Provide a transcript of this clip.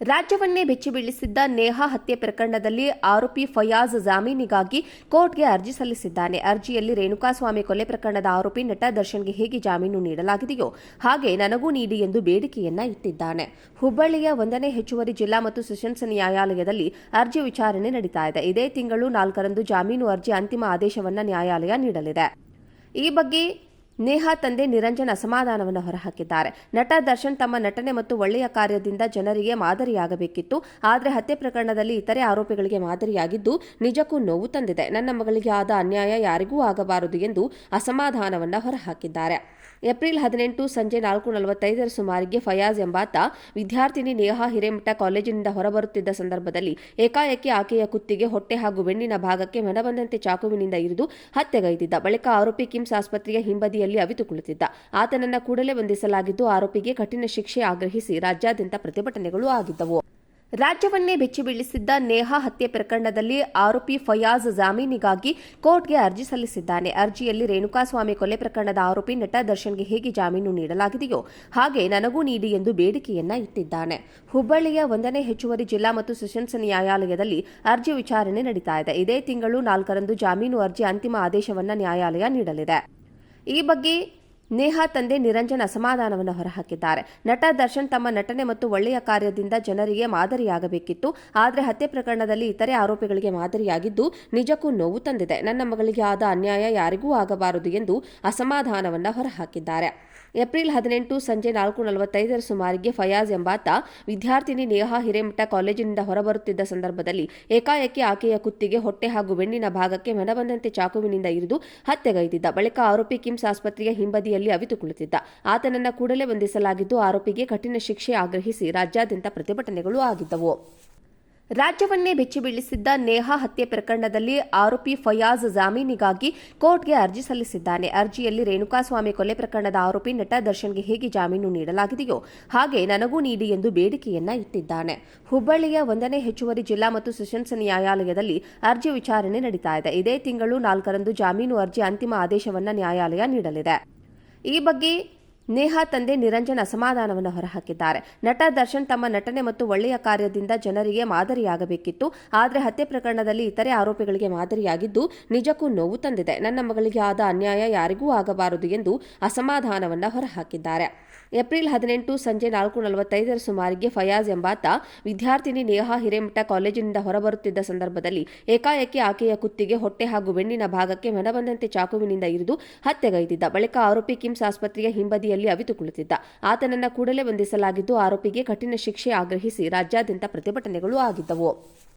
ರಾಜ್ಯವನ್ನೇ ಬೆಚ್ಚಿ ಬೀಳಿಸಿದ್ದ ನೇಹಾ ಹತ್ಯೆ ಪ್ರಕರಣದಲ್ಲಿ ಆರೋಪಿ ಫಯಾಜ್ ಜಾಮೀನಿಗಾಗಿ ಕೋರ್ಟ್ಗೆ ಅರ್ಜಿ ಸಲ್ಲಿಸಿದ್ದಾನೆ. ಅರ್ಜಿಯಲ್ಲಿ ರೇಣುಕಾಸ್ವಾಮಿ ಕೊಲೆ ಪ್ರಕರಣದ ಆರೋಪಿ ನಟ ದರ್ಶನ್ಗೆ ಹೇಗೆ ಜಾಮೀನು ನೀಡಲಾಗಿದೆಯೋ ಹಾಗೆ ನನಗೂ ನೀಡಿ ಎಂದು ಬೇಡಿಕೆಯನ್ನ ಇಟ್ಟಿದ್ದಾನೆ. ಹುಬ್ಬಳ್ಳಿಯ ಒಂದನೇ ಹೆಚ್ಚುವರಿ ಜಿಲ್ಲಾ ಮತ್ತು ಸೆಷನ್ಸ್ ನ್ಯಾಯಾಲಯದಲ್ಲಿ ಅರ್ಜಿ ವಿಚಾರಣೆ ನಡೀತಾ ಇದೆ. ಇದೇ ತಿಂಗಳು ನಾಲ್ಕರಂದು ಜಾಮೀನು ಅರ್ಜಿ ಅಂತಿಮ ಆದೇಶವನ್ನ ನ್ಯಾಯಾಲಯ ನೀಡಲಿದೆ. ಈ ಬಗ್ಗೆ ನೇಹಾ ತಂದೆ ನಿರಂಜನ್ ಅಸಮಾಧಾನವನ್ನು ಹೊರಹಾಕಿದ್ದಾರೆ. ನಟ ದರ್ಶನ್ ತಮ್ಮ ನಟನೆ ಮತ್ತು ಒಳ್ಳೆಯ ಕಾರ್ಯದಿಂದ ಜನರಿಗೆ ಮಾದರಿಯಾಗಬೇಕಿತ್ತು. ಆದರೆ ಹತ್ಯೆ ಪ್ರಕರಣದಲ್ಲಿ ಇತರೆ ಆರೋಪಿಗಳಿಗೆ ಮಾದರಿಯಾಗಿದ್ದು ನಿಜಕ್ಕೂ ನೋವು ತಂದಿದೆ. ನನ್ನ ಮಗಳಿಗೆ ಆದ ಅನ್ಯಾಯ ಯಾರಿಗೂ ಆಗಬಾರದು ಎಂದು ಅಸಮಾಧಾನವನ್ನು ಹೊರಹಾಕಿದ್ದಾರೆ. ಏಪ್ರಿಲ್ ಹದಿನೆಂಟು ಸಂಜೆ ನಾಲ್ಕು ನಲವತ್ತೈದರ ಸುಮಾರಿಗೆ ಫಯಾಜ್ ಎಂಬಾತ ವಿದ್ಯಾರ್ಥಿನಿ ನೇಹಾ ಹಿರೇಮಠ ಕಾಲೇಜಿನಿಂದ ಹೊರಬರುತ್ತಿದ್ದ ಸಂದರ್ಭದಲ್ಲಿ ಏಕಾಏಕಿ ಆಕೆಯ ಕುತ್ತಿಗೆ ಹೊಟ್ಟೆ ಹಾಗೂ ಬೆನ್ನಿನ ಭಾಗಕ್ಕೆ ಮನಬಂದಂತೆ ಚಾಕುವಿನಿಂದ ಇರಿದು ಹತ್ಯೆಗೈದಿದ್ದ. ಬಳಿಕ ಆರೋಪಿ ಕಿಮ್ಸ್ ಆಸ್ಪತ್ರೆಯ ಹಿಂಬದಿಯಲ್ಲಿ ಅವಿತು ಕುಳಿತಿದ್ದ ಆತನನ್ನ ಕೂಡಲೇ ಬಂಧಿಸಲಾಗಿದ್ದು ಆರೋಪಿಗೆ ಕಠಿಣ ಶಿಕ್ಷೆ ಆಗ್ರಹಿಸಿ ರಾಜ್ಯಾದ್ಯಂತ ಪ್ರತಿಭಟನೆಗಳು ಆಗಿದ್ದವು. ರಾಜ್ಯವನ್ನೇ ಬೆಚ್ಚಿ ಬೀಳಿಸಿದ್ದ ನೇಹಾ ಹತ್ಯೆ ಪ್ರಕರಣದಲ್ಲಿ ಆರೋಪಿ ಫಯಾಜ್ ಜಾಮೀನಿಗಾಗಿ ಕೋರ್ಟ್ಗೆ ಅರ್ಜಿ ಸಲ್ಲಿಸಿದ್ದಾನೆ. ಅರ್ಜಿಯಲ್ಲಿ ರೇಣುಕಾಸ್ವಾಮಿ ಕೊಲೆ ಪ್ರಕರಣದ ಆರೋಪಿ ನಟ ದರ್ಶನ್ಗೆ ಹೇಗೆ ಜಾಮೀನು ನೀಡಲಾಗಿದೆಯೋ ಹಾಗೆ ನನಗೂ ನೀಡಿ ಎಂದು ಬೇಡಿಕೆಯನ್ನ ಇಟ್ಟಿದ್ದಾನೆ. ಹುಬ್ಬಳ್ಳಿಯ ಒಂದನೇ ಹೆಚ್ಚುವರಿ ಜಿಲ್ಲಾ ಮತ್ತು ಸೆಷನ್ಸ್ ನ್ಯಾಯಾಲಯದಲ್ಲಿ ಅರ್ಜಿ ವಿಚಾರಣೆ ನಡೀತಾ ಇದೆ. ಇದೇ ತಿಂಗಳು ನಾಲ್ಕರಂದು ಜಾಮೀನು ಅರ್ಜಿ ಅಂತಿಮ ಆದೇಶವನ್ನ ನ್ಯಾಯಾಲಯ ನೀಡಲಿದೆ. ಈ ಬಗ್ಗೆ ನೇಹಾ ತಂದೆ ನಿರಂಜನ್ ಅಸಮಾಧಾನವನ್ನು ಹೊರಹಾಕಿದ್ದಾರೆ. ನಟ ದರ್ಶನ್ ತಮ್ಮ ನಟನೆ ಮತ್ತು ಒಳ್ಳೆಯ ಕಾರ್ಯದಿಂದ ಜನರಿಗೆ ಮಾದರಿಯಾಗಬೇಕಿತ್ತು. ಆದರೆ ಹತ್ಯೆ ಪ್ರಕರಣದಲ್ಲಿ ಇತರೆ ಆರೋಪಿಗಳಿಗೆ ಮಾದರಿಯಾಗಿದ್ದು ನಿಜಕ್ಕೂ ನೋವು ತಂದಿದೆ. ನನ್ನ ಮಗಳಿಗೆ ಆದ ಅನ್ಯಾಯ ಯಾರಿಗೂ ಆಗಬಾರದು ಎಂದು ಅಸಮಾಧಾನವನ್ನು ಹೊರಹಾಕಿದ್ದಾರೆ. ಏಪ್ರಿಲ್ ಹದಿನೆಂಟು ಸಂಜೆ ನಾಲ್ಕು ನಲವತ್ತೈದರ ಸುಮಾರಿಗೆ ಫಯಾಜ್ ಎಂಬಾತ ವಿದ್ಯಾರ್ಥಿನಿ ನೇಹಾ ಹಿರೇಮಠ ಕಾಲೇಜಿನಿಂದ ಹೊರಬರುತ್ತಿದ್ದ ಸಂದರ್ಭದಲ್ಲಿ ಏಕಾಏಕಿ ಆಕೆಯ ಕುತ್ತಿಗೆ ಹೊಟ್ಟೆ ಹಾಗೂ ಬೆನ್ನಿನ ಭಾಗಕ್ಕೆ ಮನಬಂದಂತೆ ಚಾಕುವಿನಿಂದ ಇರಿದು ಹತ್ಯೆಗೈದಿದ್ದ ಬಳಿಕ ಆರೋಪಿ ಕಿಮ್ಸ್ ಆಸ್ಪತ್ರೆಯ ಹಿಂಬದಿಯಲ್ಲಿ ಅವಿತು ಕುಳಿತಿದ್ದ ಆತನನ್ನ ಕೂಡಲೇ ಬಂಧಿಸಲಾಗಿದ್ದು, ಆರೋಪಿಗೆ ಕಠಿಣ ಶಿಕ್ಷೆ ಆಗ್ರಹಿಸಿ ರಾಜ್ಯಾದ್ಯಂತ ಪ್ರತಿಭಟನೆಗಳು ಆಗಿದ್ದವು. ರಾಜ್ಯವನ್ನೇ ಬೆಚ್ಚಿ ಬೀಳಿಸಿದ್ದ ನೇಹಾ ಹತ್ಯೆ ಪ್ರಕರಣದಲ್ಲಿ ಆರೋಪಿ ಫಯಾಜ್ ಜಾಮೀನಿಗಾಗಿ ಕೋರ್ಟ್ಗೆ ಅರ್ಜಿ ಸಲ್ಲಿಸಿದ್ದಾನೆ. ಅರ್ಜಿಯಲ್ಲಿ ರೇಣುಕಾಸ್ವಾಮಿ ಕೊಲೆ ಪ್ರಕರಣದ ಆರೋಪಿ ನಟ ದರ್ಶನ್ಗೆ ಹೇಗೆ ಜಾಮೀನು ನೀಡಲಾಗಿದೆಯೋ ಹಾಗೆ ನನಗೂ ನೀಡಿ ಎಂದು ಬೇಡಿಕೆಯನ್ನ ಇಟ್ಟಿದ್ದಾನೆ. ಹುಬ್ಬಳ್ಳಿಯ ಒಂದನೇ ಹೆಚ್ಚುವರಿ ಜಿಲ್ಲಾ ಮತ್ತು ಸೆಷನ್ಸ್ ನ್ಯಾಯಾಲಯದಲ್ಲಿ ಅರ್ಜಿ ವಿಚಾರಣೆ ನಡೀತಾ ಇದೆ. ಇದೇ ತಿಂಗಳು ನಾಲ್ಕರಂದು ಜಾಮೀನು ಅರ್ಜಿ ಅಂತಿಮ ಆದೇಶವನ್ನ ನ್ಯಾಯಾಲಯ ನೀಡಲಿದೆ. ಈ ಬಗ್ಗೆ ನೇಹಾ ತಂದೆ ನಿರಂಜನ್ ಅಸಮಾಧಾನವನ್ನು ಹೊರಹಾಕಿದ್ದಾರೆ. ನಟ ದರ್ಶನ್ ತಮ್ಮ ನಟನೆ ಮತ್ತು ಒಳ್ಳೆಯ ಕಾರ್ಯದಿಂದ ಜನರಿಗೆ ಮಾದರಿಯಾಗಬೇಕಿತ್ತು. ಆದರೆ ಹತ್ಯೆ ಪ್ರಕರಣದಲ್ಲಿ ಇತರೆ ಆರೋಪಿಗಳಿಗೆ ಮಾದರಿಯಾಗಿದ್ದು ನಿಜಕ್ಕೂ ನೋವು ತಂದಿದೆ. ನನ್ನ ಮಗಳಿಗೆ ಆದ ಅನ್ಯಾಯ ಯಾರಿಗೂ ಆಗಬಾರದು ಎಂದು ಅಸಮಾಧಾನವನ್ನು ಹೊರಹಾಕಿದ್ದಾರೆ. ಏಪ್ರಿಲ್ ಹದಿನೆಂಟು ಸಂಜೆ ನಾಲ್ಕು ನಲವತ್ತೈದರ ಸುಮಾರಿಗೆ ಫಯಾಜ್ ಎಂಬಾತ ವಿದ್ಯಾರ್ಥಿನಿ ನೇಹಾ ಹಿರೇಮಠ ಕಾಲೇಜಿನಿಂದ ಹೊರಬರುತ್ತಿದ್ದ ಸಂದರ್ಭದಲ್ಲಿ ಏಕಾಏಕಿ ಆಕೆಯ ಕುತ್ತಿಗೆ ಹೊಟ್ಟೆ ಹಾಗೂ ಬೆನ್ನಿನ ಭಾಗಕ್ಕೆ ಮನಬಂದಂತೆ ಚಾಕುವಿನಿಂದ ಇರಿದು ಹತ್ಯೆಗೈದಿದ್ದ. ಬಳಿಕ ಆರೋಪಿ ಕಿಮ್ಸ್ ಆಸ್ಪತ್ರೆಯ ಹಿಂಬದಿಯಲ್ಲಿ ಅವಿತು ಅವಿತುಕೊಳ್ಳುತ್ತಿದ್ದ. ಆತನನ್ನ ಕೂಡಲೇ ಬಂಧಿಸಲಾಗಿದ್ದು ಆರೋಪಿಗೆ ಕಠಿಣ ಶಿಕ್ಷೆ ಆಗ್ರಹಿಸಿ ರಾಜ್ಯಾದ್ಯಂತ ಪ್ರತಿಭಟನೆಗಳು ಆಗಿದ್ದವು.